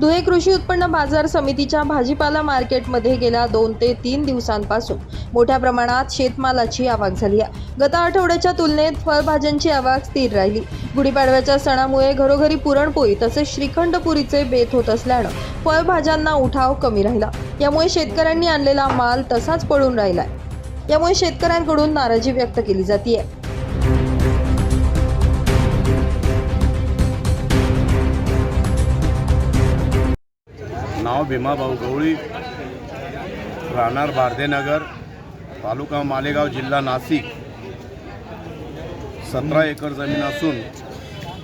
धुळे कृषी उत्पन्न बाजार समितीच्या भाजीपाला मार्केटमध्ये गेल्या दोन ते तीन दिवसांपासून मोठ्या प्रमाणात शेतमालाची आवक झाली आहे. गत आठवड्याच्या तुलनेत फळभाज्यांची आवक स्थिर राहिली. गुढीपाडव्याच्या सणामुळे घरोघरी पुरणपोळी तसेच श्रीखंड पुरीचे बेत होत असल्यानं फळभाज्यांना उठाव कमी राहिला. यामुळे शेतकऱ्यांनी आणलेला माल तसाच पडून राहिलाय. यामुळे शेतकऱ्यांकडून नाराजी व्यक्त केली जाते भीमाभाऊ गवळी राहणार भारदेनगर तालुका मालेगाव जिल्हा नाशिक. सतरा एकर जमीन असून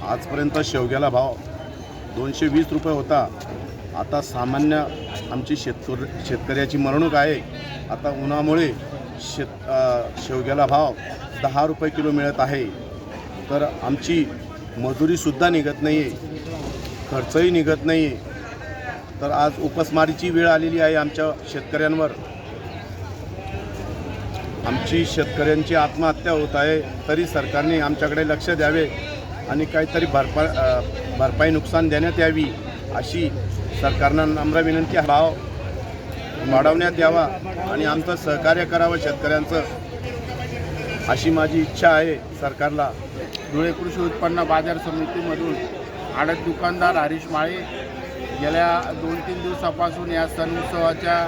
आजपर्यंत शेवग्याला भाव दोनशे वीस रुपये होता. आता सामान्य आमची शेतकर शेतकऱ्याची मरणूक आहे. आता उन्हामुळे शेत शेवग्याला भाव दहा रुपये किलो मिळत आहे. तर आमची मजुरीसुद्धा निघत नाही आहे खर्चही निघत नाही आहे तर आज उपासमारीची वेळ आलेली आहे आमच्या शेतकऱ्यांवर. आमची शेतकऱ्यांची आत्महत्या होत आहे तरी सरकारने आमच्याकडे लक्ष द्यावे आणि काहीतरी भरपा भरपाई नुकसान देण्यात यावी अशी सरकारनं नम्र विनंती भाव वाढवण्यात यावा आणि आमचं सहकार्य करावं शेतकऱ्यांचं अशी माझी इच्छा आहे सरकारला. धुळे कृषी उत्पन्न बाजार समितीमधून आडत दुकानदार हरीश माळे गेल्या दोन तीन दिवसापासून या सण उत्सवाच्या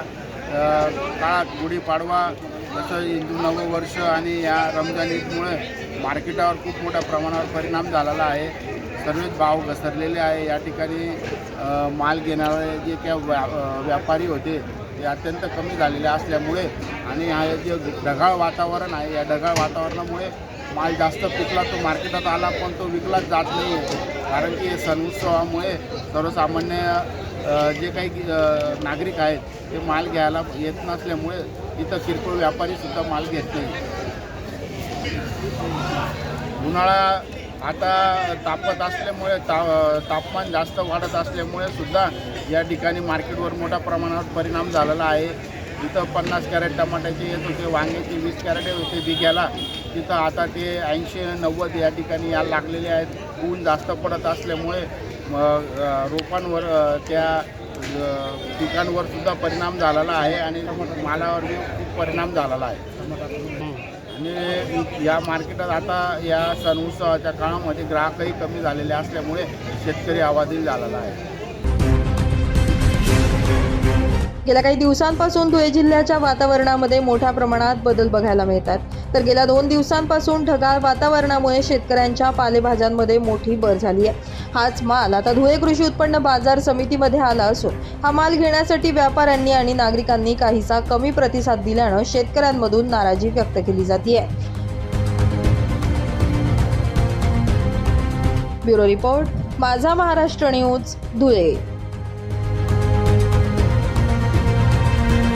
काळात गुढीपाडवा तसं हिंदू नववर्ष आणि या रमजान ईदमुळे मार्केटावर खूप मोठ्या प्रमाणावर परिणाम झालेला आहे. सर्वच भाव घसरलेले आहे. या ठिकाणी माल घेणारे जे काय व्या व्यापारी होते ते अत्यंत कमी झालेले असल्यामुळे आणि हा जे ढगाळ वातावरण आहे या ढगाळ वातावरणामुळे माल जास्त पिकला तो मार्केटात आला पण तो विकलाच जात नाही कारण की सण उत्सवामुळे सर्वसामान्य जे काही नागरिक आहेत ते माल घ्यायला येत नसल्यामुळे इथं किरकोळ व्यापारीसुद्धा माल घेत नाही. उन्हाळा आता तापत असल्यामुळे ता तापमान जास्त वाढत असल्यामुळे सुद्धा या ठिकाणी मार्केटवर मोठ्या प्रमाणावर परिणाम झालेला आहे. तिथं पन्नास कॅरेट टमाट्याचे येत होते वांग्याचे वीस कॅरेट होते बिघ्याला तिथं आता ते ऐंशी नव्वद या ठिकाणी यायला लागलेले आहेत. ऊन जास्त पडत असल्यामुळे रोपांवर त्या पिकांवर सुद्धा परिणाम झालेला आहे आणि मालावर बी खूप परिणाम झालेला आहे. आणि या मार्केटात आता या सण उत्सवाच्या काळामध्ये ग्राहकही कमी झालेले असल्यामुळे शेतकरी आवाजही झालेला आहे. गेल्या काही दिवसांपासून धुळे जिल्ह्याच्या वातावरणामध्ये मोठ्या प्रमाणात बदल बघायला मिळतात. तर गेल्या दोन दिवसांपासून ढगाळ वातावरणामुळे शेतकऱ्यांच्या पालेभाज्यांमध्ये मोठी भर झाली आहे. हाच माल आता धुळे कृषी उत्पन्न बाजार समितीमध्ये आला असून हा माल घेण्यासाठी व्यापाऱ्यांनी आणि नागरिकांनी काहीसा कमी प्रतिसाद दिल्यानं शेतकऱ्यांमधून नाराजी व्यक्त केली जाते ब्युरो रिपोर्ट माझा महाराष्ट्र न्यूज धुळे.